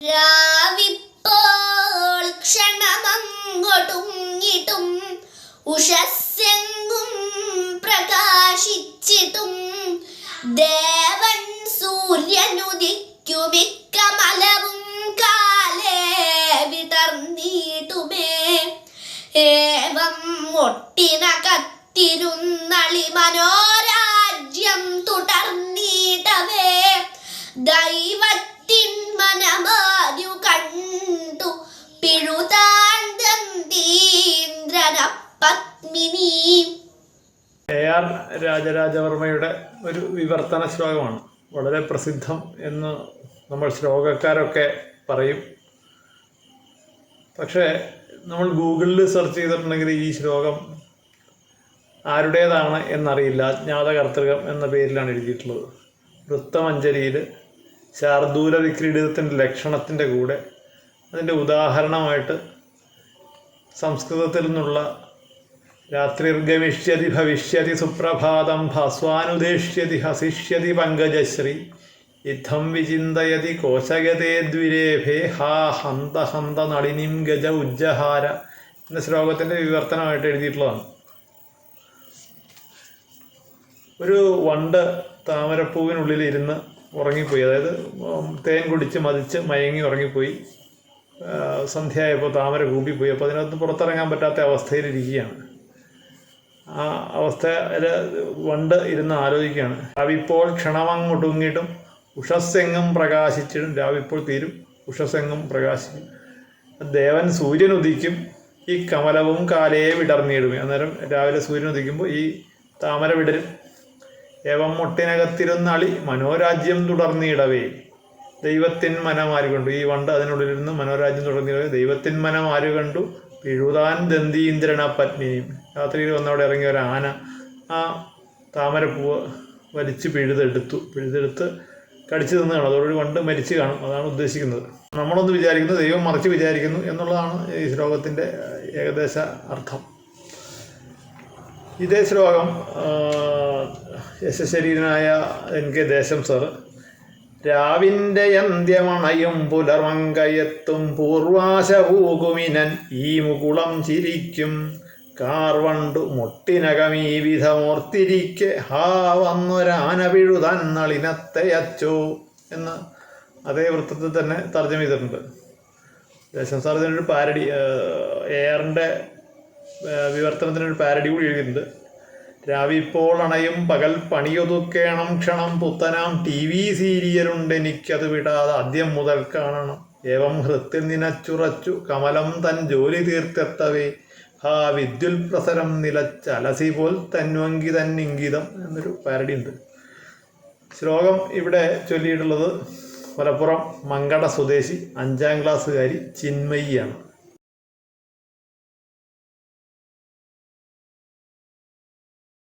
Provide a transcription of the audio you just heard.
രാവിപ്പോൾ ക്ഷണമങ്ങൊടുങ്ങിട്ടും ഉഷസ്സെങ്ങും പ്രകാശിച്ചിട്ടും ദേവൻ സൂര്യനുദിക്കുമിക്കമലവും കാലേ വിടർന്നീട്ടുമേ ഏവം ഒട്ടിന കത്തിരുന്നളി മനോരാജ്യം തുടർന്നീടവേ. ദൈവത്തിൻ മനമാരു കണ്ടു. പിഴുതാന്തീന്ദ്രന പത്മിനി എ ആർ രാജരാജവർമ്മയുടെ ഒരു വിവർത്തന ശ്ലോകമാണ്. വളരെ പ്രസിദ്ധം എന്ന് നമ്മൾ ശ്ലോകക്കാരൊക്കെ പറയും. പക്ഷേ നമ്മൾ ഗൂഗിളിൽ സെർച്ച് ചെയ്തിട്ടുണ്ടെങ്കിൽ ഈ ശ്ലോകം ആരുടേതാണ് എന്നറിയില്ല. അജ്ഞാതകർത്തൃകം എന്ന പേരിലാണ് എഴുതിയിട്ടുള്ളത്. വൃത്തമഞ്ജരിയിൽ ശാർദൂല വിക്രീഡിതത്തിന്റെ ലക്ഷണത്തിന്റെ കൂടെ അതിന്റെ ഉദാഹരണമായിട്ട് സംസ്കൃതത്തിൽ നിന്നുള്ള രാത്രിർഗമിഷ്യതി ഭവിഷ്യതി സുപ്രഭാതം ഭസ്വാനുദേഷ്യതി ഹസിഷ്യതി പങ്കജശ്രീ യുദ്ധം വിചിന്തയതി കോശഗതേ ദ്വിരേഭേ ഹാ ഹന്ത ഹന്ത നളിനിം ഗജ ഉജ്ജഹാര എന്ന ശ്ലോകത്തിന്റെ വിവർത്തനമായിട്ട് എഴുതിയിട്ടുള്ളതാണ്. ഒരു വണ്ട് താമരപ്പൂവിനുള്ളിൽ ഇരുന്ന് ഉറങ്ങിപ്പോയി. അതായത് തേൻ കുടിച്ച് മതിച്ച് മയങ്ങി ഉറങ്ങിപ്പോയി. സന്ധ്യയായപ്പോൾ താമര കൂപ്പിപ്പോയി അപ്പോൾ അതിനകത്ത് പുറത്തിറങ്ങാൻ പറ്റാത്ത അവസ്ഥയിലിരിക്കുകയാണ്. ആ അവസ്ഥയിൽ വണ്ട് ഇരുന്ന് ആലോചിക്കുകയാണ്. രാവിപ്പോൾ ക്ഷണമങ്ങൊടുങ്ങിയിട്ടും ഉഷസ്സെങ്ങും പ്രകാശിച്ചിടും രാവിപ്പോൾ തീരും ഉഷസ്സെങ്ങും പ്രകാശിക്കും. ദേവൻ സൂര്യൻ ഉദിക്കും ഈ കമലവും കാലയെ വിടർന്നിടും. അന്നേരം രാവിലെ സൂര്യൻ ഉദിക്കുമ്പോൾ ഈ താമര വിടരും. ഏവം മുട്ടിനകത്തിരുന്നളി മനോരാജ്യം തുടർന്നിടവേ. ദൈവത്തിൻ മനം ആര് കണ്ടു. ഈ വണ്ട് അതിനുള്ളിലിരുന്ന് മനോരാജ്യം തുടർന്നിടവേ. ദൈവത്തിൻ മനം ആര് കണ്ടു. പിഴുതാൻ ദന്തീന്ദ്രന പത്നിയും രാത്രിയിൽ വന്നവിടെ ഇറങ്ങിയ ഒരു ആന ആ താമരപ്പൂവ് വലിച്ച് പിഴുതെടുത്തു. പിഴുതെടുത്ത് കടിച്ചു തിന്ന് കാണും അതോടൊരു വണ്ട് മരിച്ചു കാണും. അതാണ് ഉദ്ദേശിക്കുന്നത്. നമ്മളൊന്ന് വിചാരിക്കുന്നു ദൈവം മറിച്ച് വിചാരിക്കുന്നു എന്നുള്ളതാണ് ഈ ശ്ലോകത്തിന്റെ ഏകദേശ അർത്ഥം. ഇതേ ശ്ലോകം യശശരീരനായ എൻ കെ ദേശം സാറ് രാവിന്റെ അന്ത്യമണയും പുലർമങ്കയെത്തും പൂർവാശപൂകുമിനൻ ഈ മുകുളം ചിരിക്കും. കാർവണ്ടു മുട്ടിനകമീ വിധമോർത്തിരിക്കെ ഹാ വന്നൊരാന പിഴുതാൻ അച്ചോ എന്ന് അതേ വൃത്തത്തിൽ തന്നെ തർജം ചെയ്തിട്ടുണ്ട്. ദേശം സാർ ഇതിനൊരു പാരഡി എയറിന്റെ വിവർത്തനത്തിനൊരു പാരഡി കൂടി എഴുതിയിട്ടുണ്ട്. രാവിപ്പോൾ അണയും പകൽ പണിയൊതുക്കേണം ക്ഷണം പുത്തനാം ടി വി സീരിയലുണ്ട് എനിക്കത് വിടാതെ ആദ്യം മുതൽ കാണണം. ഏവം ഹൃത്തിൽ നിനച്ചുറച്ചു കമലം തൻ ജോലി തീർത്തെത്തവേ. ഹാ വിദ്യുൽ പ്രസരം നിലച്ചലസി പോൽ തന്വങ്കി തന്നിങ്കിതം എന്നൊരു പാരഡി ഉണ്ട്. ശ്ലോകം ഇവിടെ ചൊല്ലിയിട്ടുള്ളത് മലപ്പുറം മങ്കട സ്വദേശി അഞ്ചാം ക്ലാസ്സുകാരി ചിന്മയിയാണ്.